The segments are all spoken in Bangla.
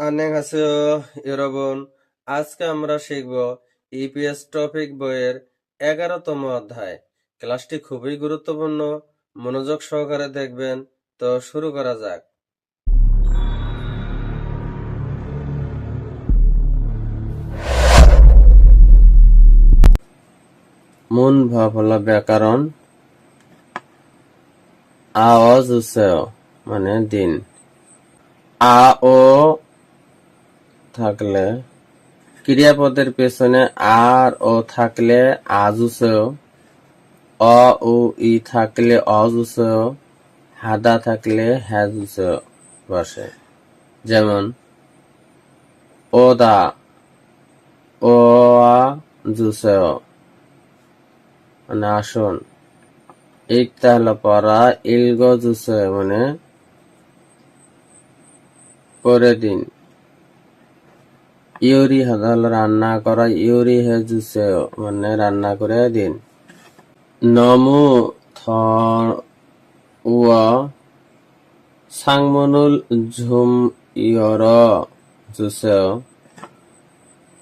আনেগাসেও এরবন আজকে আমরা শিখব ইপিএস টপিক বইয়ের এগারোতম অধ্যায়। ক্লাসটি খুবই গুরুত্বপূর্ণ, মনোযোগ সহকারে দেখবেন। তো শুরু করা যাক। মন ভাব হল ব্যাকরণ আওয়াজ উৎসাহ মানে দিন। আ, ও থাকলে ক্রিয়াপদের পেছনে আর ও থাকলে আজুসেও অ ও ই থাকলে অজুসেও হাদা থাকলে হ্যাজুসেও বসে। যেমন ওদা ও জুসেও মানে আসুন ইকতা হলো পড়া ইলগ মানে করে দিন। ইউরি হল রান্না করা, ইউরি হে জুসে মানে রান্না করে দিন। নমু থ সাংমনুল ঝুম ইয়র জুসে।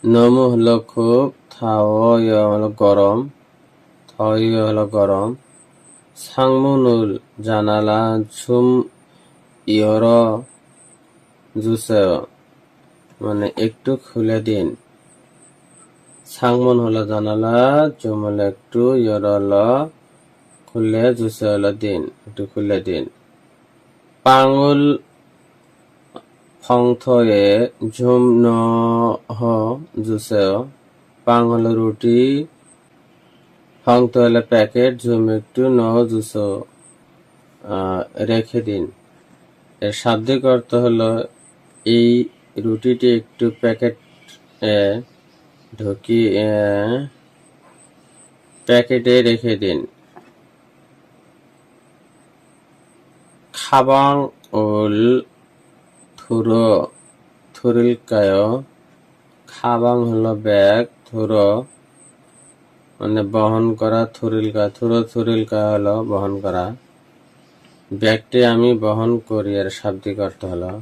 নমু হলো খুব থাও ইয় হলো গরম থ ইয় হলো গরম। সাংমনুল জানালা ঝুম ইয়র জুসে। মানে একটু খুলে দিন। সাংমন হলো জানালা, জুমল একটু, ইয়র খুলে, জুসে হলো দিন, একটু খুলে দিন। পাঙুল ফংথয়ে ঝুম ন হ, জুসে পাং রুটি ফংথ প্যাকেট ঝুম একটু, ন জুস রেখে দিন। এর শাব্দিক অর্থ হলো এই রুটিটি একটু প্যাকেট ঢুকিয়ে প্যাকেটে রেখে দিন। খাবাং উল থুরো থুরিলকায় খাবাং হলো ব্যাগ, থুরো মানে বহন করা থুরিলকা থুরো থুরিলকা হলো বহন করা। ব্যাগটি আমি বহন করি এর শাব্দিক অর্থ হলো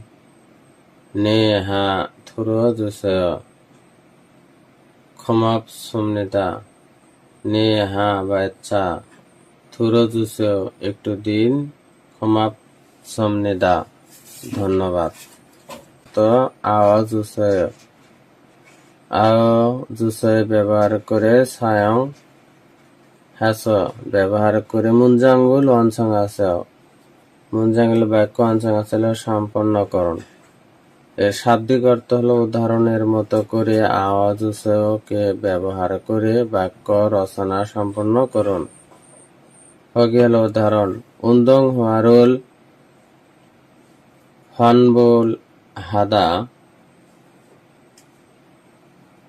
নে হা থুরো জুসে ক্ষমাপ সমনেতা। নে হা বাচ্চা থুরো জুসে একটু দিন, ক্ষমাপ সমনেদা ধন্যবাদ। তো আওয়াজ জুসে আও জুসে ব্যবহার করে সায়ং হ্যাস ব্যবহার করে মুঞ্জাঙ্গুল অনসং আছে মুঞ্জাঙ্গুল বাক্য অনসং আসলে সম্পন্নকরণ এর শাব্দিক অর্থ হলো উদাহরণের মতো করে আওয়াজ কে ব্যবহার করে বাক্য রচনা সম্পন্ন করুন। উদাহরণ। উন্দং হারুল হনবুল হাদা।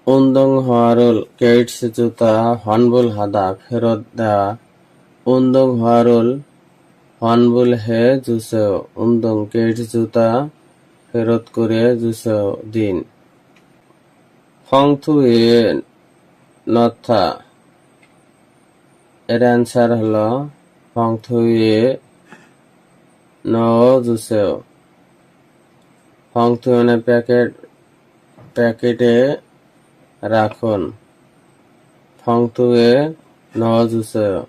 উন্দং হারুল কেটস জুতা হনবুল হাদা ফেরত দেওয়া উন্দং হারুল হনবুল হে জুসে উন্দং কেটস জুতা ফেরত করে দুশো দিন। ফংথুয়ে নথা। এর অ্যান্সার হলো ফংথুয়ে ন ফংথুয়ে মানে প্যাকেট, প্যাকেটে রাখুন। ফংথুয়ে ন দুশো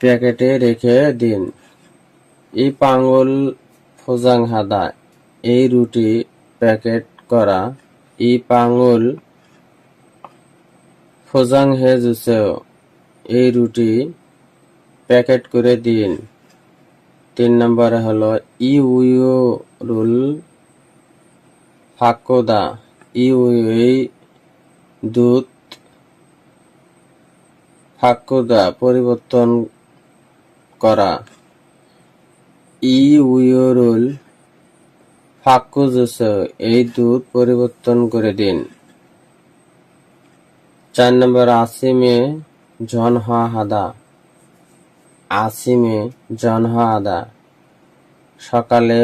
প্যাকেটে রেখে দিন। এই পাঙ্গল ফোজাং হাদা এই রুটি প্যাকেট করা ই পাঙ্গল ফোজাং হে জুসেও এই রুটি প্যাকেট করে দিন। তিন নম্বরে হলো ই উইও রুল ফাকোদা ই এই দুধ ফাকুদা পরিবর্তন করা। ই উইয়রুল ফাক্কুজুস এই দুধ পরিবর্তন করে দিন। চার নম্বর, আসিমে জনহা হাদা। আসিমে জনহা আদা সকালে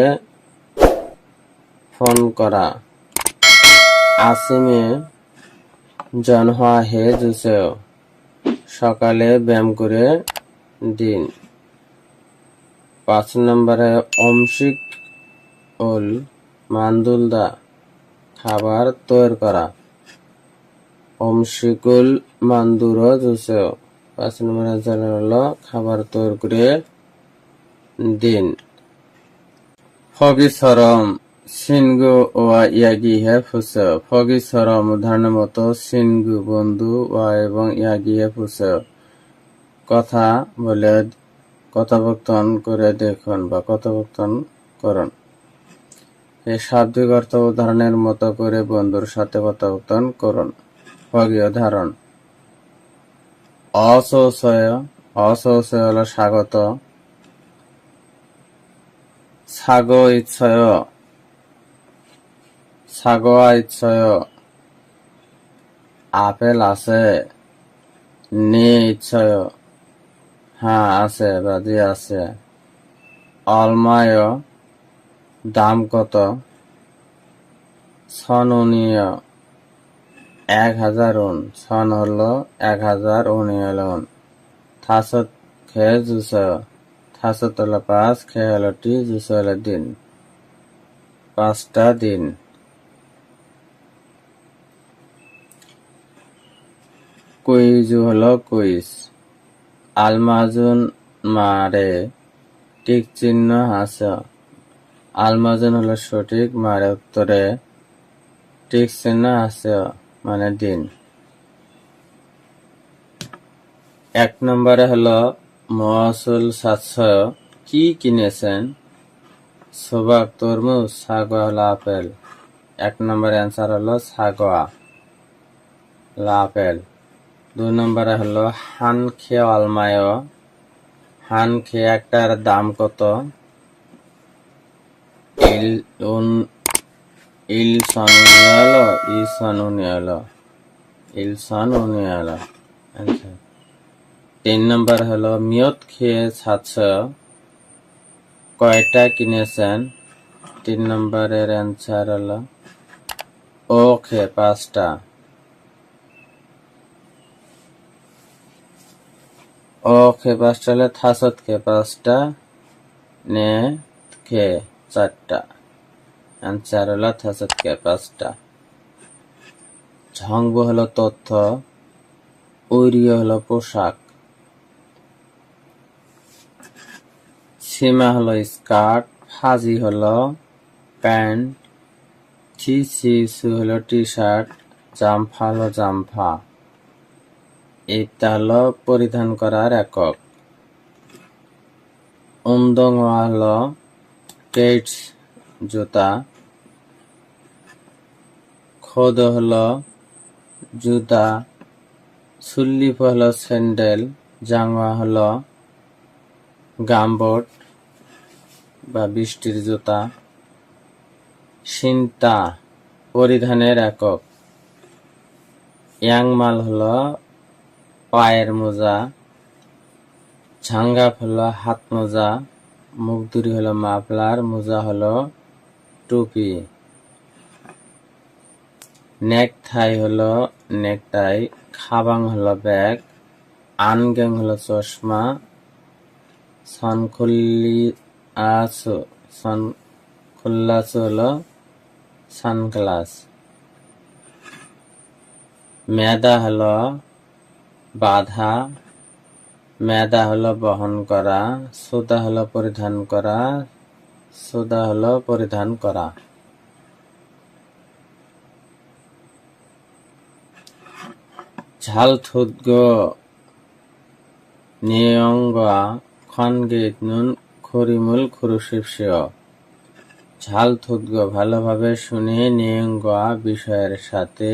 ফোন করা। আসিমে জনহা হে জুসেও। সকালে ব্যায়াম করে দিন। পাঁচ নম্বরে অংশিক উল মান্দুলদা খাবার তৈরি করা। অমশিকুল মান্দুর জুসেও। পাঁচ নম্বর হলো খাবার তৈরি করে দিন। ফগিসরম সিনগু ওয়া ইয়াগি হে ফুসে। ফগিসরম উদাহরণের মতো সিনগু বন্ধু ওয়া এবং ইয়াগি হে ফুসে। কথা বলে কথোপকথন করে দেখুন বা কথোপকথন করুন। এই শাব্দিক অর্থ উদাহরণের মতো করে বন্ধুর সাথে কথোপকথন করুন। ফগি উদাহরণ অসৌসয় হলো স্বাগত। সাগ ইচ্ছয় সাগোয়া ইচ্ছয় আপেল আছে। নে ইচ্ছয় হ্যাঁ আছে বাদি আছে। অলমায় দাম কত? সননীয়, এক হাজার উন। সন হলো এক হাজার উনিয়ল উন থাসত খেয়ে জুস। থাসত হলো পাঁচ, খেয়ে হলো টি, জুস হলো দিন। পাঁচটা দিন। কুইজু হলো কুইজ। আলমাজুন মারে টিক চিহ্ন হাস আলমাজুন হলো সঠিক মারে উত্তরে টিক চিহ্ন আছে মানে দিন। এক নম্বরে হলো, মহসুল সাতশো, কি কিনেছেন? সোবাক তরমুজ সাগোয়া হলো আপেল। এক নম্বর অ্যান্সার হলো সাগোয়া হলো আপেল। দুই নম্বরে হলো, হান খে অলমায় হান খে একটার দাম কত? ইল উন, ইল সনুনিয়ালো ই সনুনিয়ালো ইল সনুনিয়ালো আচ্ছা। তিন নম্বর হলো, মিয়ত খেয়ে সাতশো কয়টা কিনেছেন? তিন নম্বরের অ্যান্সার হলো, ও খে পাঁচটা। ও পাঁচটা হলে থাসত খে পাঁচটা নে খে চারটা। অ্যান্সার হলো থাসত খে পাঁচটা ঝংব হলো তথ্য, ঐরিয় হলো পোশাক। সীমা হলো স্কার্ট ফাজি হলো প্যান্ট, থিসিসু হলো টি শার্ট জামফা হলো জামফা। হলো পরিধান করার একক। উন্দং হলো কেটস জুতা। খোদ হলো জুতা। সুল্লিপ হলো স্যান্ডেল জাঙ্গা হলো গামবোট বা বৃষ্টির জুতা। সিন্তা পরিধানের একক। ইয়াংমাল হলো পায়ের মোজা ঝাঙ্গাপ হলো হাত মোজা মুখদুরি হলো মাফলার, মোজা হলো টুপি। নেকথাই হলো নেকটাই খাবাং হলো ব্যাগ আনগ্যাং হলো চশমা, সনখুল্লি আসো সনখুল্লাস হলো সানগ্লাস। মেদা হলো বাধা মেদা হলো বহন করা সুদা হলো পরিধান করা সুদা হলো পরিধান করা। ঝাল থুদ্গ নিয়ঙ্গা, খনগীত নুন খরিমুল খুরুশিপসিও ঝাল থুদ্গ ভালোভাবে শুনে নিয়ঙ্গা বিষয়ের সাথে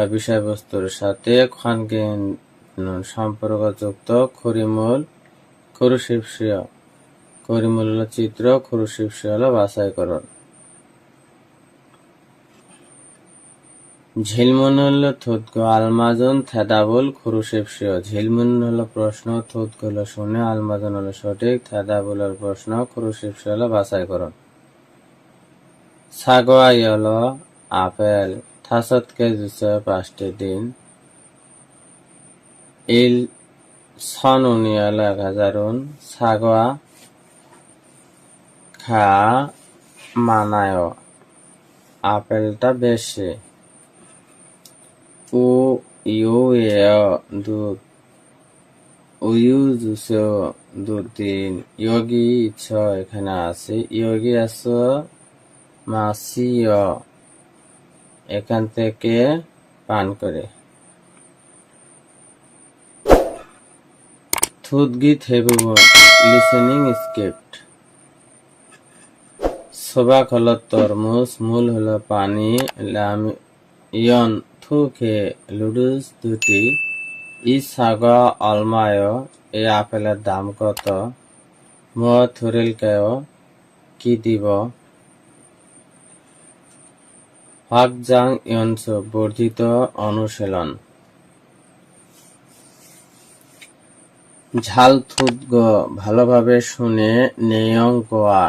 বা বিষয়বস্তুর সাথে খনগে নুন সম্পর্কযুক্ত খরিমুল খুরুশিপসিও খরিমুল হলো চিত্র খুরুশিপসিও হলো বাছাই ঝিলমুন হলো থুতগ আলমাজন থেদাবুল খুরুশিপসিও ঝিলমুন হলো প্রশ্ন থুতগ হলো শুনে আলমাজন হলো সঠিক থেদাবুল হলো প্রশ্ন খুরুশিপসিও হলো বাছাই করুন। সাগোয়াই হলো আপেল পাঁচটি দিন ইল সন উনি হলো এক হাজার উন সাগোয়া খা মানায় আপেলটা বেশি উ ইউ দুধ উয়ু জুসে দুধ দিন ইয়োগি ইচ্ছ এখানে আছে ইয়োগি আছে মাসিয় এখান থেকে পান করে। থুতগীত হেবুব লিসেনিং স্ক্রিপ্ট। সবাক হলো তরমুজ মূল হলো পানি, লাম থু থুকে লুডুস দুটি। ই সাগ অলমায় এই আপেলের দাম কত? ম থুরিল কেও কি দিব? হাকজাং ইয়নস বর্ধিত অনুশীলন। ঝাল থুতগ ভালোভাবে শুনে নেয়ং গোয়া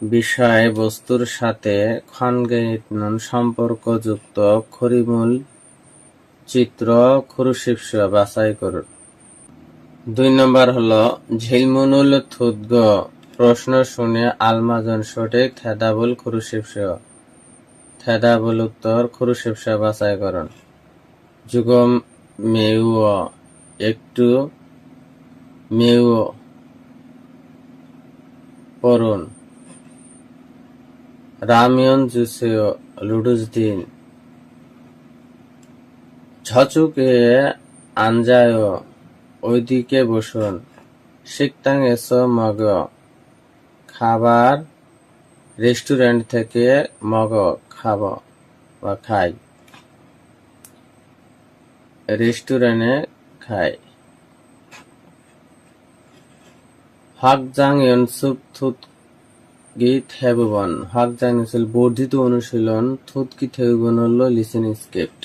বিষয় বস্তুর সাথে খনগেইটনন সম্পর্কযুক্ত খরিমূল চিত্র খুরুশিপস বাছাই করুন। দুই নম্বর হলো, ঝিলমুনুল থুতগ প্রশ্ন শুনে আলমাজন সঠিক থেদাবুল খুরুশিপস থেদাবুল উত্তর খুরুশিপস বাছাই করুন। যুগম মেউ একটু মেউ পড়ুন। রামিয়ন জুসেও লুডুস দিন। ঝচুকে আঞ্জায় ওইদিকে বসুন। শিকতাং এসো মগ খাবার রেস্টুরেন্ট থেকে মগ খাব বা খাই। রেস্টুরেন্টে খাই। হাকজাং ইয়নসুপ থুত গীত হেবুবন হাকজাং ইনসুল বর্ধিত অনুশীলন থুত কি থেবুবন হলো লিসেনিং স্ক্রিপ্ট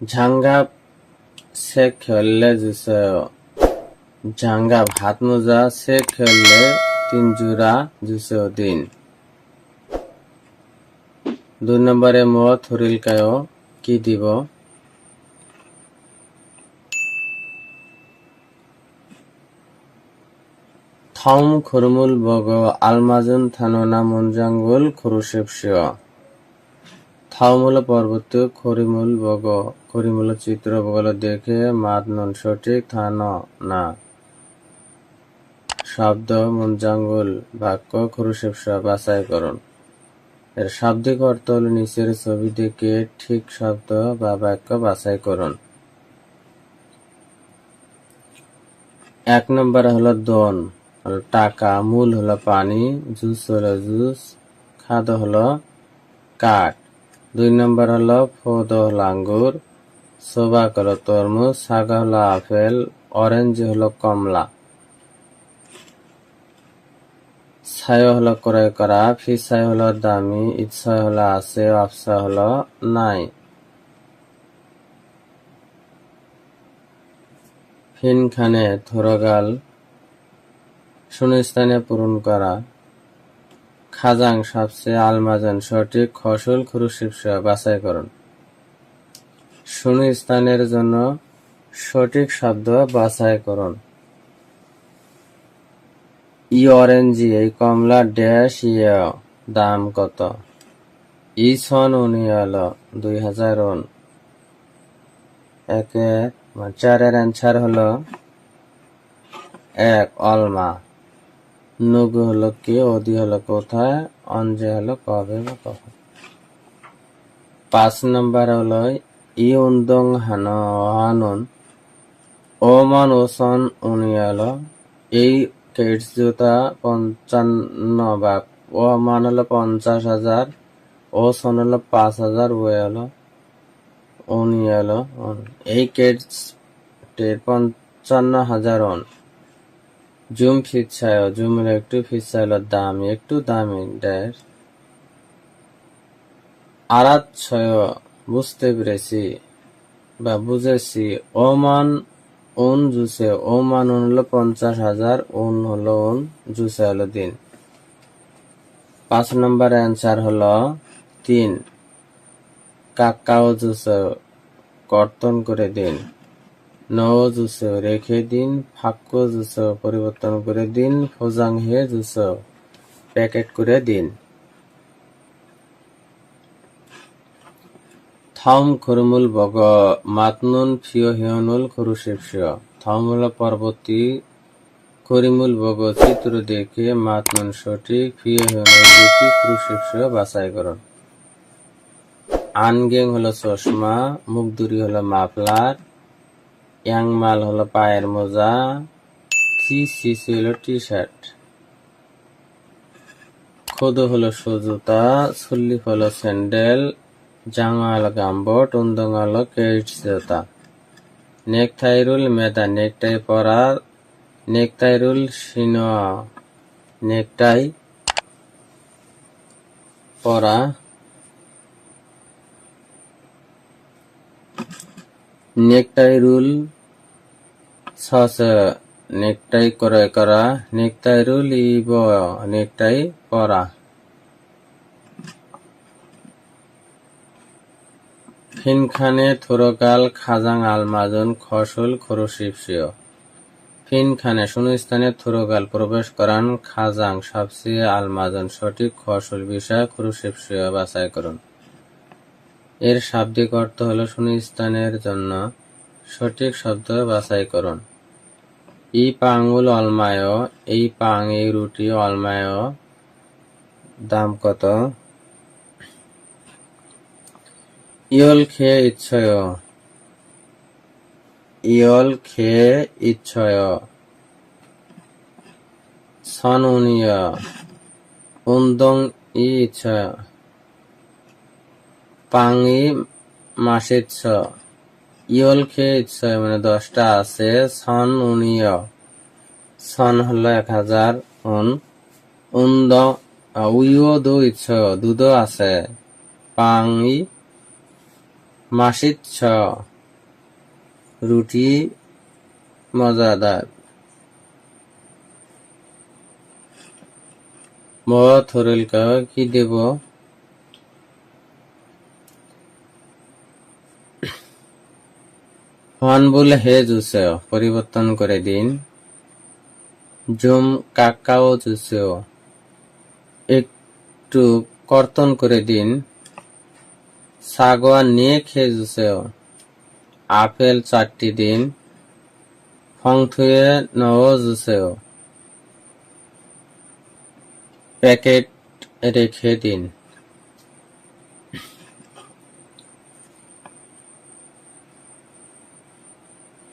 ঝাঙ্গা সে খেললে ঝাঙ্গা ভাত মোজা সে খেললে তিন জোড়া জুসে দিন। দুই নম্বরে ম থরিল কায় কি দিব? থম, খরমুল, বগ, আলমাজুন, থানোনা, মঞ্জাঙ্গুল খরুশেপসিয় থাউমূল পর্বত, খরিমূল, বগ, খরিমূল চিত্র, বগল দেখে, মাত নন সঠিক থান না শব্দ মঞ্জাঙ্গুল বাক্য খরুশেপসা বাছাই করুন। এর শাব্দিক অর্থ হল নিচের ছবি থেকে ঠিক শব্দ বা বাক্য বাছাই করুন। এক নম্বর হলো দন, হলো টাকা, মূল হলো পানি, জুস হলো জুস, খাদ্য হলো কাঠ। দুই নম্বর হলো ফোদ হলো আঙ্গুর, সোবাক হলো তরমুজ সাগা হলো আপেল, অরেঞ্জ হলো কমলা। ছায় হলো ক্রয় করা ফিসাই হলো দামি ইচ্ছা হলো আছে আফসা হলো নাই। ফিনখানে থরগাল শূন্যস্থানে পূরণ করা। খাজাং সবচেয়ে আলমাজান, সঠিক বাছাই করুন। শূন্যস্থানের জন্য সঠিক শব্দ বাছাই করুন। ই অরেঞ্জি এই কমলা ড্যাশ ইয়ে দাম কত? ই সন উনিয়াল দুই হাজার ওন। একে চারের অ্যান্সার হলো এক, অলমা। নুগু হলো কে অদি হলো কোথায়, অঞ্জে হলো কবে বা কখন। পাঁচ নম্বর হলো ই উন্দং হান হানুন ও মান ওসন উনিয়াল। এই কেটস জুতা পঞ্চান্ন বা ও মান হলো পঞ্চাশ হাজার, ও সন হলো পাঁচ হাজার, ও হলো উনি হলো এই কেটস টের পঞ্চান্ন হাজার অন জুম ফিচ্ছায় জুমের একটু ফিচ্ছাইল দামি, একটু দামি ড্যাশ আরাত ছয়, বুঝতে পেরেছি বা বুঝেছি। ওমান উন জুসে ওমান উন হলো পঞ্চাশ হাজার, উন হলো উন জুসে হলো দিন পাঁচ নম্বর অ্যান্সার হলো তিন। কাকাও জুসে কর্তন করে দিন। নও জুসে রেখে দিন। ফাক্ক জুস পরিবর্তন করে দিন। ফোজাং হে জুস প্যাকেট করে দিন। থাম খরমুল বগ মাতনুন ফিও হিয়নুল থাম হলো পরবর্তী করিমুল বগ চিত্র দেখে মাতনুন সঠিক ফিও হিয়নুল দেখি খরুশেপসিয় বাছাই করুন আনগেং হলো চশমা মুখদুরি হলো মাফলার ইয়াংমাল হলো পায়ের মোজা থ্রি সিসি হলো টি শার্ট খোদো হলো সুজুতা সুল্লিফ হলো স্যান্ডেল জাঙা হলো গাম্বট উন্দং হলো কেট জুতা নেকটাইরুল মেদা নেকটাই পরা নেকটাইরুল সিনো নেকটাই পরা নেকটাই রুল সস নেকটাই ক্রয় করা নেকটাই রুল ইব নেকটাই পরা ফিনখানে থুরকাল, খাজাং, আলমাজন, খসল খরশিপসিও ফিনখানে শূন্যস্থানে থুরকাল প্রবেশ করান, খাজাং সবচেয়ে আলমাজন, সঠিক খসল বিষয় খরশিপসিও বাছাই করুন। এর শাব্দিক অর্থ হল শূন্যস্থানের জন্য সঠিক শব্দ বাছাই করুন। ই পাঙ্গুল অলমায়, এই পাং এই রুটি অলমায়, দাম কত? ইয়ল খেয়ে ইচ্ছয়। ইয়ল খেয়ে ইচ্ছয়। সন উনিয় উন্দং ই ইচ্ছয় পাঙি মাসিচ্ছ। ইয়ল খেয়ে ইচ্ছয় মানে দশটা আছে সন উনিয় সন হলো এক হাজার উন। উন্দ উইও দু ইচ্ছয় দুধ আছে। পাঙি মাসিচ্ছ রুটি মজাদার। ম থরিলকা কি দেব? হন বলে হে জুসেও পরিবর্তন করে দিন। জুম কাকাও জুসেও, একটু কর্তন করে দিন। সাগোয়া নিয়ে খেয়ে জুসেও আপেল চারটি দিন ফংথুয়ে নও জুসেও প্যাকেট রেখে দিন।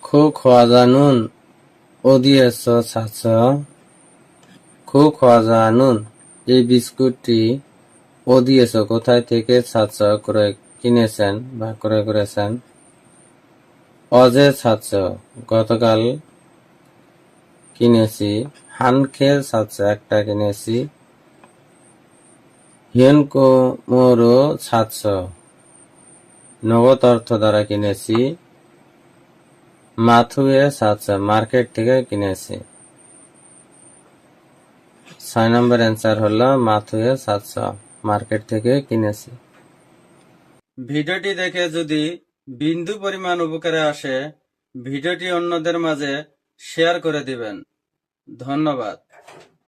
খুব খোয়াজা নুন ও দিয়েছ ছাছ। খুব খোয়াজা নুন এই বিস্কুটটি ও দিয়েছ, কোথায় থেকে ছাছ করে কিনেছেন বা ক্রয় করেছেন? অজে ছাছ গতকাল কিনেছি হানখের ছাছ একটা কিনেছি। হিয়নকো মোরো ছাছ নগদ অর্থ দ্বারা কিনেছি। মাথুয়ে সাতশো মার্কেট থেকে কিনেছি। ছয় নম্বর অ্যান্সার হলো, মাথুয়ে সাতশো মার্কেট থেকে কিনেছি ভিডিওটি দেখে যদি বিন্দু পরিমাণ উপকারে আসে, ভিডিওটি অন্যদের মাঝে শেয়ার করে দিবেন। ধন্যবাদ।